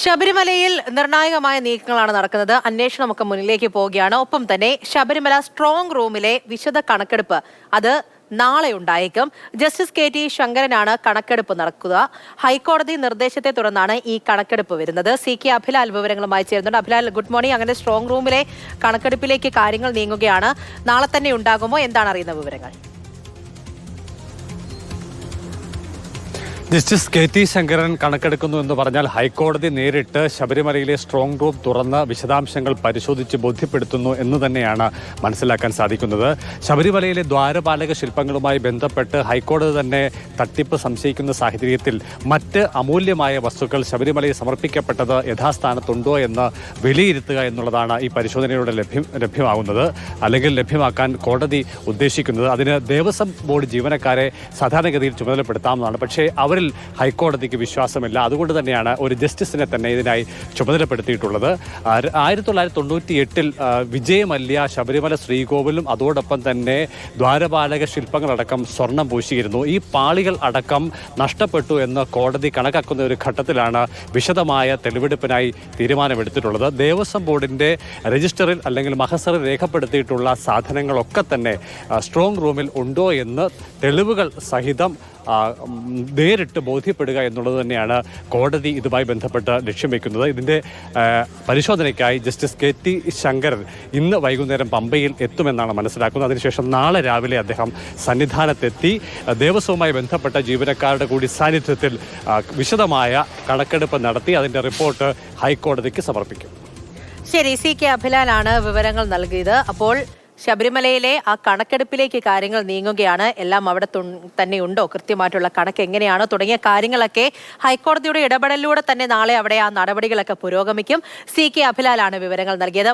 ശബരിമലയിൽ നിർണായകമായ നീക്കങ്ങളാണ് നടക്കുന്നത്. അന്വേഷണമൊക്കെ മുന്നിലേക്ക് പോവുകയാണ്. ഒപ്പം തന്നെ ശബരിമല സ്ട്രോങ് റൂമിലെ വിശദ കണക്കെടുപ്പ് അത് നാളെ ഉണ്ടായേക്കും. ജസ്റ്റിസ് കെ ടി ശങ്കരനാണ് കണക്കെടുപ്പ് നടക്കുക. ഹൈക്കോടതി നിർദ്ദേശത്തെ തുടർന്നാണ് ഈ കണക്കെടുപ്പ് വരുന്നത്. സി കെ അഭിലാൽ വിവരങ്ങളുമായി ചേരുന്നുണ്ട്. അഭിലാൽ ഗുഡ് മോർണിംഗ് അങ്ങനെ സ്ട്രോങ് റൂമിലെ കണക്കെടുപ്പിലേക്ക് കാര്യങ്ങൾ നീങ്ങുകയാണ്. നാളെ തന്നെ ഉണ്ടാകുമോ? എന്താണ് അറിയുന്ന വിവരങ്ങൾ? ജസ്റ്റിസ് കെ ടി ശങ്കരൻ കണക്കെടുക്കുന്നു എന്ന് പറഞ്ഞാൽ ഹൈക്കോടതി നേരിട്ട് ശബരിമലയിലെ സ്ട്രോങ് റൂം തുറന്ന് വിശദാംശങ്ങൾ പരിശോധിച്ച് ബോധ്യപ്പെടുത്തുന്നു എന്ന് തന്നെയാണ് മനസ്സിലാക്കാൻ സാധിക്കുന്നത്. ശബരിമലയിലെ ദ്വാരപാലക ശില്പങ്ങളുമായി ബന്ധപ്പെട്ട് ഹൈക്കോടതി തന്നെ തട്ടിപ്പ് സംശയിക്കുന്ന സാഹചര്യത്തിൽ മറ്റ് അമൂല്യമായ വസ്തുക്കൾ ശബരിമലയിൽ സമർപ്പിക്കപ്പെട്ടത് യഥാസ്ഥാനത്തുണ്ടോ എന്ന് വിലയിരുത്തുക എന്നുള്ളതാണ് ഈ പരിശോധനയിലൂടെ ലഭ്യം ലഭ്യമാകുന്നത് അല്ലെങ്കിൽ ലഭ്യമാക്കാൻ കോടതി ഉദ്ദേശിക്കുന്നത്. അതിന് ദേവസ്വം ബോർഡ് ജീവനക്കാരെ സാധാരണഗതിയിൽ ചുമതലപ്പെടുത്താവുന്നതാണ്. പക്ഷേ അവരിൽ ഹൈക്കോടതിക്ക് വിശ്വാസമില്ല. അതുകൊണ്ട് തന്നെയാണ് ഒരു ജസ്റ്റിസിനെ തന്നെ ഇതിനായി ചുമതലപ്പെടുത്തിയിട്ടുള്ളത്. ആയിരത്തി തൊള്ളായിരത്തി തൊണ്ണൂറ്റി എട്ടിൽ വിജയമല്യ ശബരിമല ശ്രീകോവിലും അതോടൊപ്പം തന്നെ ദ്വാരപാലക ശില്പങ്ങളടക്കം സ്വർണം പൂശിയിരുന്നു. ഈ പാളികൾ അടക്കം നഷ്ടപ്പെട്ടു എന്ന് കോടതി കണക്കാക്കുന്ന ഒരു ഘട്ടത്തിലാണ് വിശദമായ തെളിവെടുപ്പിനായി തീരുമാനമെടുത്തിട്ടുള്ളത്. ദേവസ്വം ബോർഡിന്റെ രജിസ്റ്ററിൽ അല്ലെങ്കിൽ മഹസറിൽ രേഖപ്പെടുത്തിയിട്ടുള്ള സാധനങ്ങളൊക്കെ തന്നെ സ്ട്രോങ് റൂമിൽ ഉണ്ടോ എന്ന് തെളിവുകൾ സഹിതം ഉം, നേരിട്ട് ബോധ്യപ്പെടുക എന്നുള്ളത് തന്നെയാണ് കോടതി ഇതുമായി ബന്ധപ്പെട്ട് ലക്ഷ്യം വയ്ക്കുന്നത് ഇതിന്റെ ആ, പരിശോധനയ്ക്കായി ജസ്റ്റിസ് കെ ടി ശങ്കരൻ ഇന്ന് വൈകുന്നേരം പമ്പയിൽ എത്തുമെന്നാണ് മനസ്സിലാക്കുന്നത്. അതിനുശേഷം നാളെ രാവിലെ അദ്ദേഹം സന്നിധാനത്തെത്തി ദേവസ്വവുമായി ബന്ധപ്പെട്ട ജീവനക്കാരുടെ കൂടി സാന്നിധ്യത്തിൽ വിശദമായ കണക്കെടുപ്പ് നടത്തി അതിന്റെ റിപ്പോർട്ട് ഹൈക്കോടതിക്ക് സമർപ്പിക്കും. ശരി സി കെ അഭിലാലാണ് വിവരങ്ങൾ നൽകിയത്. അപ്പോൾ ശബരിമലയിലെ ആ കണക്കെടുപ്പിലേക്ക് കാര്യങ്ങൾ നീങ്ങുകയാണ്. എല്ലാം അവിടെ തന്നെ ഉണ്ടോ? കൃത്യമായിട്ടുള്ള കണക്ക് എങ്ങനെയാണ്? തുടങ്ങിയ കാര്യങ്ങളൊക്കെ ഹൈക്കോടതിയുടെ ഇടപെടലിലൂടെ തന്നെ നാളെ അവിടെ ആ നടപടികളൊക്കെ പുരോഗമിക്കും. സി കെ അഭിലാലാണ് വിവരങ്ങൾ നൽകിയത്.